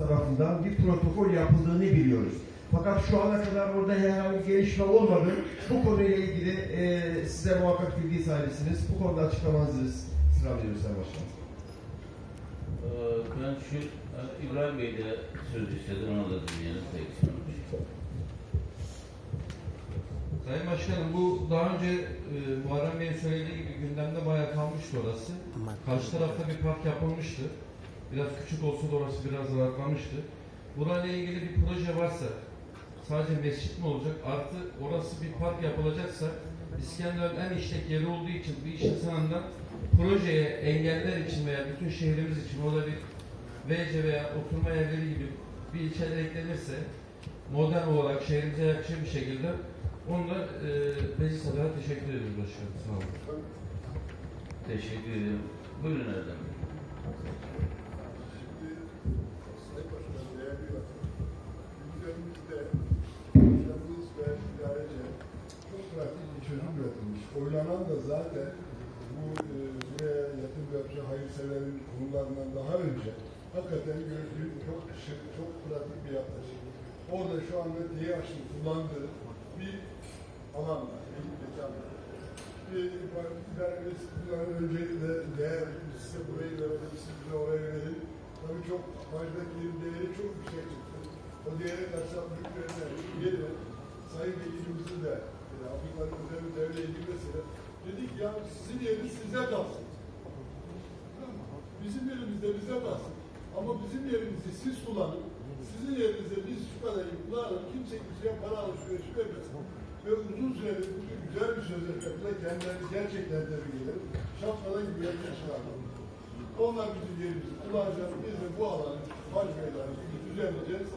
tarafından bir protokol yapıldığını biliyoruz. Fakat şu ana kadar orada herhangi bir gelişme olmadı. Bu konuyla ilgili e, size muhakkak bilgi sahibisiniz. Bu konuda açıklamanızı sıralıyoruz Sayın Başkanım. Ee, Ben şu e, İbrahim Bey de söz istedi, ona da dinleyelim. Peki. Sayın Başkanım bu daha önce e, Muharrem Bey'in söylediği gibi gündemde bayağı kalmıştı orası. Karşı tarafta bir park yapılmıştı. Biraz küçük olsa da orası biraz rahatlamıştı. Burayla ilgili bir proje varsa sadece mescit mi olacak? Artı orası bir park yapılacaksa İskenderun en işlek yeri olduğu için bir iş insanından projeye engeller için veya bütün şehrimiz için orada bir VC veya oturma yerleri gibi bir ilçeler eklenirse modern olarak şehrimize yakışır bir şekilde onu da e, meclis adına teşekkür ediyoruz başkanım. Sağ olun. Teşekkür ederim. Buyurun Erdem Bey. Sayın Başkan, değerli üyeler, ülkemizde yaşadığımız ve idarece çok pratik bir çözüm üretilmiş. Oylanan da zaten bu e, buraya yatırım yapacak hayırseverin konularından daha önce hakikaten gördüğüm çok şık, çok pratik bir yaklaşım. Orada şu anda DİAŞ'ın kullandığı bir alan var, bir mekan var. Bir, idaremiz bunların öncelikle değer, biz size burayı verelim, siz bize orayı verin. Tabii çok bajdaki değeri çok yüksek çıktı. O değere karşılık büyüklerine yerine Sayın Vekilimizin de e, Abdülkadir Özel'in devreye girmesiyle dedik ya sizin yeriniz size kalsın. Bizim yerimiz de bize kalsın. Ama bizim yerimizi siz kullanın. Sizin yerinizde biz şu kadar kullanalım. Kimse kimseye para alışverişi vermesin. Ve uzun süredir bu güzel bir sözleşmeyle kendilerini gerçekten tebrik ederim. Şapkadan gibi çıkardım. Onlar bizim yerimizi kullanacak. Biz de bu alanı, meydanı düzenleyeceğiz.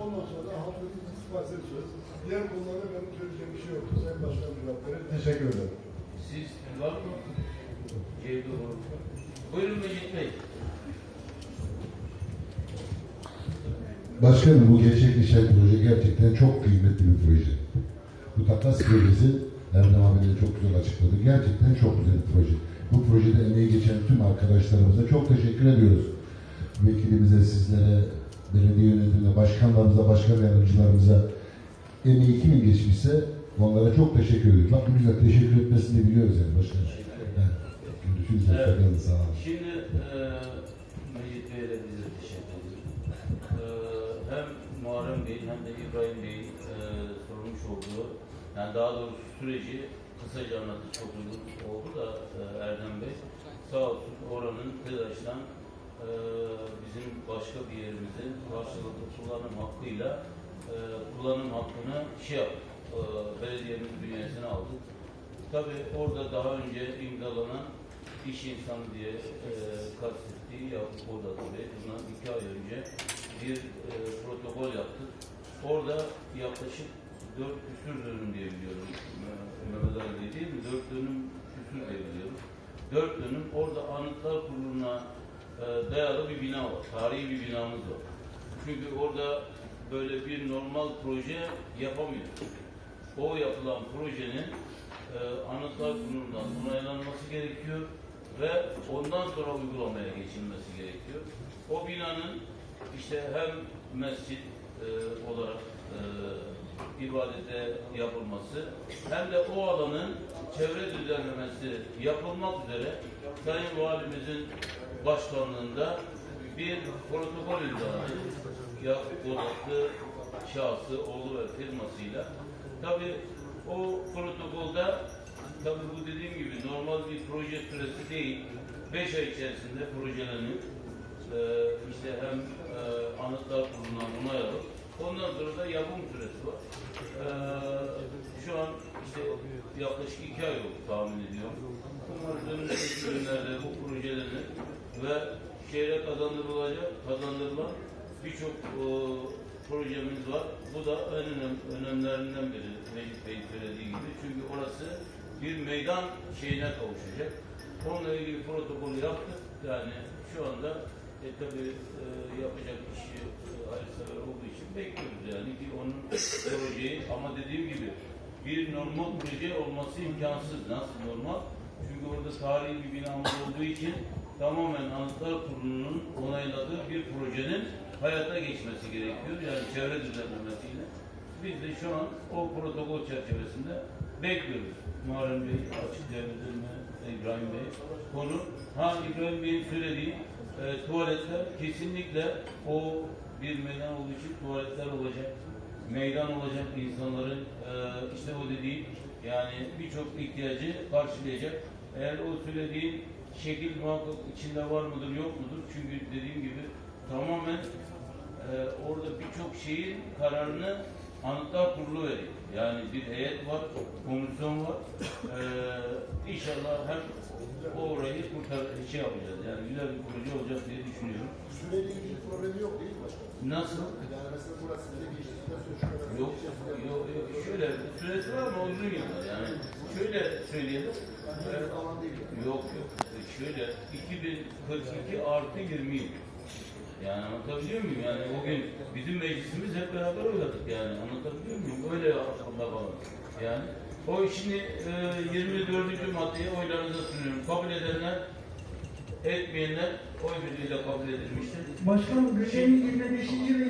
Ondan sonra da halkın istifası edeceğiz. Diğer konularda benim söyleyeceğim bir şey yoktu. Sayın Başkan cevap verir. Teşekkür ederim. Siz var mı? Cevdet Buyurun Mecit Bey. Başkanım bu gerçekleşen proje gerçekten çok kıymetli bir proje. Bu takas projesi Erdem abi de çok güzel açıkladı. Gerçekten çok güzel bir proje. Bu projede emeği geçen tüm arkadaşlarımıza çok teşekkür ediyoruz. Vekilimize, sizlere, belediye yönetimine, başkanlarımıza, başkan yardımcılarımıza emeği kimin geçmişse onlara çok teşekkür ediyoruz. Bak güzel teşekkür etmesini biliyoruz yani başkanım. Evet. Evet. Hoşçakalın. Sağ. Şimdi e, Mecit Bey'e de biz de teşekkür ederiz. E, hem Muharrem Bey'in hem de İbrahim Bey'in e, sormuş olduğu, yani daha doğrusu süreci kısaca anlatış oldu da e, Erdem Bey sağ olsun oranın TEDAŞ'tan e, bizim başka bir yerimizin karşılıklı kullanım hakkıyla e, kullanım hakkını şey yaptık, e, belediyemiz bünyesine aldık. Tabii orada daha önce imzalanan iş insanı diye e, kastettiği Yakup Bodat Bey bundan iki ay önce bir e, protokol yaptık. Orada yaklaşık dört küsür dönüm diye biliyorum. Mehmet Ali değil? Dört dönüm küsür diye biliyorum. Dört dönüm orada Anıtlar Kurulu'na dayalı bir bina var. Tarihi bir binamız var. Çünkü orada böyle bir normal proje yapamıyoruz. O yapılan projenin e, Anıtlar Kurulu'ndan onaylanması gerekiyor ve ondan sonra uygulamaya geçilmesi gerekiyor. O binanın işte hem mescit e, olarak e, ibadete yapılması hem de o alanın çevre düzenlemesi yapılmak üzere Sayın Valimizin başkanlığında bir protokol imzaladı. Yakup Bodatlı şahsı, oğlu ve firmasıyla. Tabii o protokolde tabii bu dediğim gibi normal bir proje süresi değil. Beş ay içerisinde projelenip e, işte hem e, anıtlar kurulundan onay alıp ondan sonra da yapım süresi var. E, şu an işte yaklaşık iki ay oldu tahmin ediyorum. Umarız önümüzdeki günlerde bu projelerini ve şehre kazandırılacak, kazandırılan birçok e, projemiz var. Bu da en önem, önemlerinden biri Mecit Bey'in söylediği gibi. Çünkü orası bir meydan şeyine kavuşacak. Onunla ilgili protokolü yaptık. Yani şu anda e, tabii e, yapacak kişi e, hayırsever olduğu için bekliyoruz yani ki onun projeyi ama dediğim gibi bir normal proje olması imkansız. Nasıl normal? Çünkü orada tarihi bir binamız olduğu için tamamen Anıtlar Kurulu'nun onayladığı bir projenin hayata geçmesi gerekiyor. Yani çevre düzenlemesiyle. Biz de şu an o protokol çerçevesinde bekliyoruz. Muharrem Bey açıklayabilir mi? İbrahim Bey. Konu, ha İbrahim Bey'in söylediği e, tuvaletler kesinlikle o bir meydan olduğu için tuvaletler olacak. Meydan olacak insanların e, işte o dediği yani birçok ihtiyacı karşılayacak. Eğer o söylediğin şekil muhakkak içinde var mıdır yok mudur? Çünkü dediğim gibi tamamen e, orada birçok şeyin kararını Anıtlar Kurulu veriyor. Yani bir heyet var, komisyon var. E, inşallah hem o orayı kurtar şey yapacağız. Yani güzel bir proje olacak diye düşünüyorum. Süreyle ilgili problemi yok değil mi başkanım? Nasıl? Yani mesela burası bize geçtikten sonra şu kadar Yok, yok, yok. Şöyle süresi var ama uzun yıllar yani. Şöyle söyleyelim. Ee, falan değil. Yok yok. Şöyle 2042 artı 20 yıl. Yani anlatabiliyor muyum? Yani o gün bizim meclisimiz hep beraber oyladık yani. Anlatabiliyor muyum? Öyle aklımda falan. Yani o şimdi e, 24. maddeyi oylarınıza sunuyorum. Kabul edenler etmeyenler oy birliğiyle kabul edilmiştir. Başkanım, Gülşen'in 25. ve